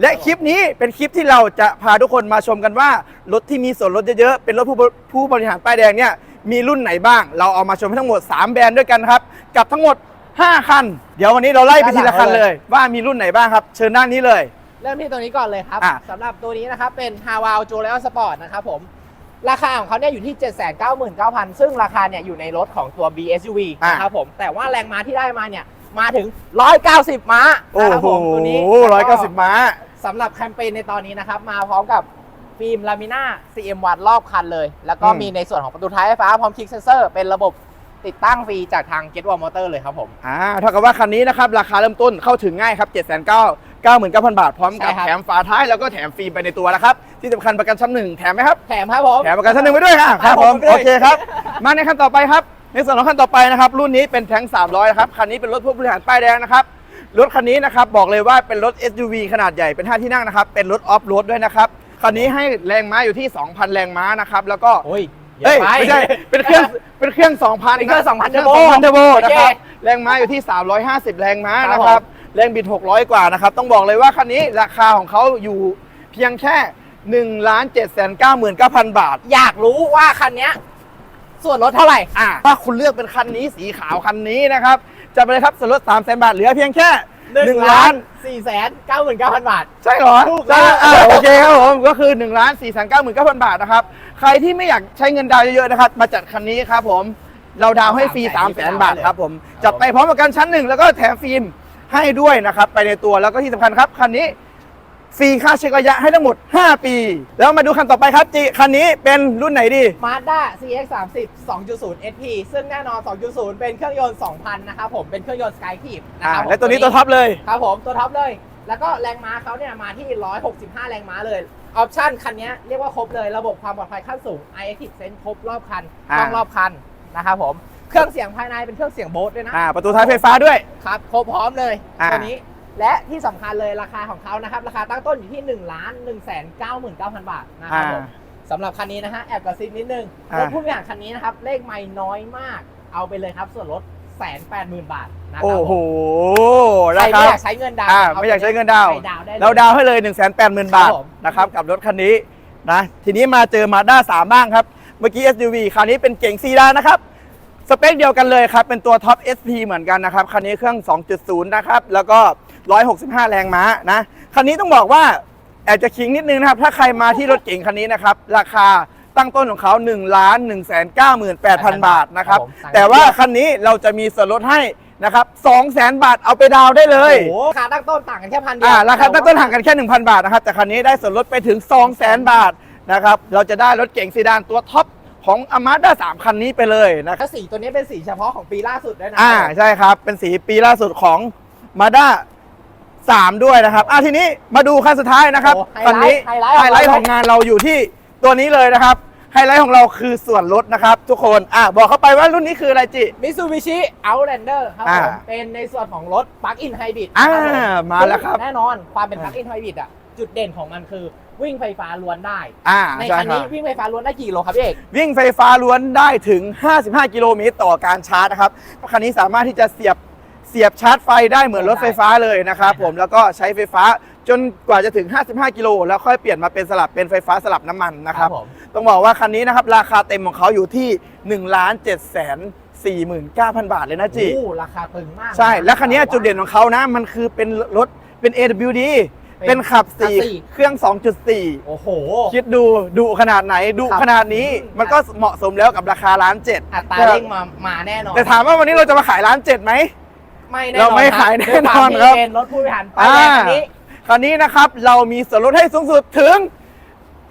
และคลิปนี้เป็นคลิปที่เราจะพาทุกคนมาชมกันว่า รถที่มีส่วนลดเยอะๆ เป็นรถผู้บผู้บริหารป้ายแดงเนี่ยมีรุ่นไหนบ้าง เราเอามาชมให้ทั้งหมด 3 แบรนด์ด้วยกันครับ กับทั้งหมด 5 คัน เดี๋ยววันนี้เราไล่ไปทีละคันเลย ว่ามีรุ่นไหนบ้างครับ เชิญด้านนี้เลย เริ่มที่ตัวนี้ก่อนเลยครับอะ สำหรับตัวนี้นะครับเป็น h a w a l j o l e o Sport นะครับผม ราคาของเขาเนี่ยอยู่ที่ 799,000 ซึ่งราคาเนี่ยอยู่ในรถของตัว BSUV นะครับผม แต่ว่าแรงม้าที่ได้มาเนี่ยมาถึง 190 ม้าโอ้นะครับโหผมตัวนี้ร้อยเก้าสิบม้า สำหรับแคมเปญในตอนนี้นะครับ มาพร้อมกับฟิล์มลามิน่า CM1 รอบคันเลย แล้วก็อืม มีในส่วนของประตูท้ายไฟฟ้าพร้อมคลิกเซนเซอร์ เป็นระบบติดตั้งฟรีจากทาง Get Wall Motor เลยครับผม อ่าเท่ากับว่าคันนี้นะครับ ราคาเริ่มต้นเข้าถึงง่ายครับ 7 9 9 9 9 0 0 0 บาท พร้อมกับใช่ครับ แถมฝาท้ายแล้วก็แถมฟิล์มไปในตัวนะครับ ที่สำคัญประกันชั้นหนึ่งแถมไหมครับ แถมครับผม แถมประกันชั้นหนึ่งไปด้วยค่ะครับผมครับผมโอเคครับ มาในคันต่อไปครับ ในส่วนของคันต่อไปนะครับ รุ่นนี้เป็นแทง300นะครับคันนี้เป็นรถผู้บริหารป้ายแดงนะครับ รถคันนี้นะครับบอกเลยว่าเป็นรถ SUV ขนาดใหญ่เป็น 5 ที่นั่งนะครับ เป็นรถออฟโรดด้วยนะครับ คันนี้ให้แรงม้าอยู่ที่ 2,000 แรงม้านะครับ แล้วก็โอ้ยเยเอ้ยอะไปไม่ใช่เป็นเครื่องเป็นเครื่อง 2,000เป็นเครื่อง2,000เครื่อง turbo 2,000เทอร์โบโอนะเคครับแรงม้าอยู่ที่ 350 แรงม้าครับนะครับผมแรงบิด 600 กว่านะครับ ต้องบอกเลยว่าคันนี้ราคาของเขาอยู่เพียงแค่1ล้าน7 9 9 0 0 0 บาท อยากรู้ว่าคันเนี้ยส่วนลดเท่าไหร่อะถ้าคุณเลือกเป็นคันนี้สีขาวคันนี้นะครับ จะไปเลยครับส่วนลด3 0 0 0 0 0 บาทเหลือเพียงแค่1ล้านสี่แสนเก้าหมื่นเก้าพันบาท ใช่เหรอถูกใช่แล้วอะโอเคครับผม ก็คือ1ล้าน4 9 9 9 0 0บาทนะครับ ใครที่ไม่อยากใช้เงินดาวน์เยอะๆนะครับ มาจัดคันนี้ครับผม เราดาวน์ให้ฟรี3 0 0 0 0 0บาทครับผม จัดไปพร้อมกับการชั้นหนึ่งแล้วก็แถมฟิล์มให้ด้วยนะครับ ไปในตัวแล้วก็ที่สำคัญครับคันนี้ ฟรีค่าเช็คระยะให้ทั้งหมด 5 ปี แล้วมาดูคันต่อไปครับจีคันนี้เป็นรุ่นไหนดี Mazda CX 3 0 2.0 SP ซึ่งแน่นอน 2.0 เป็นเครื่องยนต์ 2,000 นะครับผม เป็นเครื่องยนต์ Skykeep นะอ่า ครับผมและตัวนี้ตัวท็อปเลย ครับผม ตัวท็อปเลย แล้วก็แรงม้าเขาเนี่ยมาที่ 165 แรงม้าเลย ออปชั่นคันนี้เรียกว่าครบเลย ระบบความปลอดภัยขั้นสูง iActive Sense ครบรอบคันอ่ากล้องรอบคันนะครับผม เครื่องเสียงภายในเป็นเครื่องเสียงโบสด้วยนะ อ่า ประตูท้ายไฟฟ้าด้วย ครับ ครบพร้อมเลยอ่า ตัวนี้ และที่สำคัญเลยราคาของเขานะครับ ราคาตั้งต้นอยู่ที่1นึ่งล้านหนึ่งแสนเก้าหมื่นเก้าพันบาทนะครับผมสำหรับคันนี้นะฮะแอบกระซิบนิดนึงอ่า รถผู้บริหารคันนี้นะครับ เลขไม่น้อยมาก เอาไปเลยครับ ส่วนลดแสนแปดหมื่นบาทนะคโอ้รับโหผมใครราไม่คา อยากใช้เงินดาวน์อ่าเไม่อยากใช้เงินดาวน์ ไปดาวน์ได้เลย เราดาวน์ให้เลย 1 8 0 0 0 0 บาทครับผมนะครับกับรถคันนี้นะทีนี้มาเจอมาด้า3บ้างครับ เมื่อกี้ SUV คราวนี้เป็นเก่งซีดานนะครับ สเปคเดียวกันเลยครับ เป็นตัวท็อป SP เหมือนกันนะครับ คันนี้เครื่อง 2.0 นะครับ แล้วก็ 165 แรงม้านะ คันนี้ต้องบอกว่าแอบจะคิงนิดนึงนะครับ ถ้าใครมาที่รถเก่งคันนี้นะครับ ราคาตั้งต้นของเขา1ล้าน1 9 8 0 0 0 บาทนะครับ แต่ว่าคันนี้เราจะมีส่วนลดให้นะครับ2 0 0 0 0 0บาทเอาไปดาวน์ได้เลยโอ้โหราคาตั้งต้นต่างกันแค่พันเดีวอ่าราคาตั้งต้นห่างกันแค่ 1,000 บาทนะครับ แต่คันนี้ได้ส่วนลดไปถึง 200,000 บาทนะครับ เราจะได้รถเก๋งซีดานตัวท็อปของอามาด้า3คันนี้ไปเลยนะครับถ้าสีตัวนี้เป็นสีเฉพาะของปีล่าสุดด้วยนะ อ่าใช่ครับ เป็นสีปีล่าสุดของมาด้า 3 ด้วยนะครับอ่าทีนี้มาดูคันสุดท้ายนะครับโอ้คันนี้ไฮไลท์ไฮไลท์ของงานเราอยู่ที่ตัวนี้เลยนะครับ ไฮไลท์ของเราคือส่วนลดนะครับ ทุกคนอ่าบอกเข้าไปว่ารุ่นนี้คืออะไรจิ มิซูบิชิเอาแลนเดอร์ครับอ่าผมเป็นในส่วนของรถปลั๊กอินไฮบริดอ่ามาแล้วครับ แน่นอนความเป็นปลั๊กอินไฮบริดอะ จุดเด่นของมันคือวิ่งไฟฟ้าล้วนได้ อ่าในใช่คันครันี้บวิ่งไฟฟ้าล้วนได้กี่กิโลครับพี่เอก วิ่งไฟฟ้าล้วนได้ถึง 55 กิโลเมตรต่อการชาร์จนะครับ คันนี้สามารถที่จะเสียบ เสียบชาร์จไฟได้เหมือนรถไฟฟ้าเลยนะครับผมแล้วก็ใช้ไฟฟ้าจนกว่าจะถึง 55 กิโลแล้วค่อยเปลี่ยนมาเป็นสลับเป็นไฟฟ้าสลับน้ำมันนะครับผม ต้องบอกว่าคันนี้นะครับราคาเต็มของเขาอยู่ที่1ล้าน7แสน49,000 บาทเลยนะจิโอ้ราคาตึงมากใช่ แล้วคันนี้จุดเด่นของเขานะ มันคือเป็นรถเป็น AWD เป็นขับ4เครื่อง 2.4 โอ้โห คิดดูดุขนาดไหนดุครับขนาดนี้มันก็เหมาะสมแล้วกับราคาล้านเจ็ดอัตราเร่งมามาแน่นอนแต่ถามว่าวันนี้เราจะมาขายล้านเจ็ดไหม ไม่แน่นอนเราไม่คบขายแน่นอนด้วยวามที่ครับเป็นรถผู้บริหารป้ายแดงคันนี้คันนี้นะครับเรามีส่วนลดให้สูงสุดถึง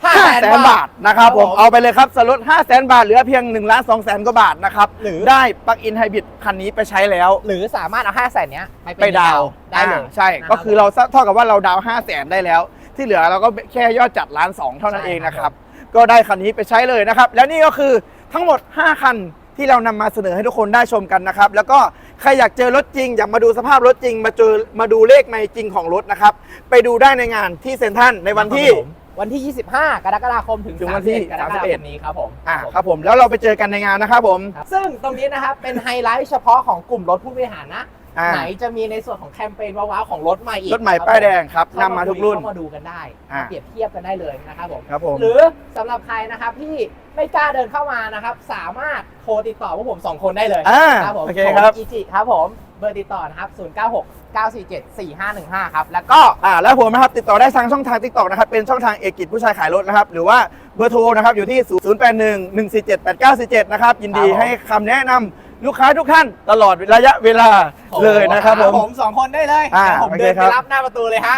ห้า5 แสแสนนบาบาท ทนะครับครับผผมมเอาไปเลยครับส่วนลด 5 0 0แสนบาทเหลือเพียง1ล้าน2แสนกว่าบาทนะครับหรือ ได้ปลั๊กอินไฮบริดคันนี้ไปใช้แล้ว หรือสามารถเอาห้าแสนเนี้ยไปเป็นไปดาวน์ได้เลยอ่าใช่นะก็คือเราเท่ากับว่าเราดาว5 0 0แสนได้แล้ว ที่เหลือเราก็แค่ยอดจัดล้านสองเท่านั้นใช่เองนะคครัรับบก็ได้คันนี้ไปใช้เลยนะครับ แล้วนี่ก็คือทั้งหมด 5 คัน ที่เรานำมาเสนอให้ทุกคนได้ชมกันนะครับ แล้วก็ใครอยากเจอรถจริง อยากมาดูสภาพรถจริง มาเจอมาดูเลขในจริงของรถนะครับ ไปดูได้ในงานที่เซ็นทรัลในวันที่ครับผมวันที่ 25 กรกฎาคมถึงถึงวันที่31กรกฎาคมนี้ครับผมอ่าครับผมแล้วเราไปเจอกันในงานนะครับผมครับซึ่งตรงนี้นะครับเป็นไฮไลท์เฉพาะของกลุ่มรถผู้บริหารนะ อ่าไหนจะมีในส่วนของแคมเปญว้าวๆของรถใหม่อีกรถใหม่คบป้ายแดงครับเข้นำมาทุกรุ่น เข้ามาดูกันได้อ่ามาเปรียบเทียบกันได้เลยนะครับผม ครับผม หรือสำหรับใครนะครับที่ไม่กล้าเดินเข้ามานะครับ สามารถโทรติดต่อพวกผม 2 คนได้เลยอ่าครับผมโอเคครับอีจิครับผม เบอร์ติดต่อนะครับ 096 947 4515 ครับ แล้วก็ อ่าแล้วผมนะครับติดต่อได้ทางช่องทาง t ิ k t o k นะครับเป็นช่องทางเอกกิจผู้ชายขายรถนะครับหรือว่าเบอร์โทรนะครับอยู่ที่ 081 147 8947 นะครับยินดีครับผมให้คำแนะนำลูกค้าทุกท่านตลอดระยะเวลาเลยนะครับผม ผมสองคนได้เลยอ่าเดี๋ยวผมโอเคเดินคไปรับรับหน้าประตูเลยฮะ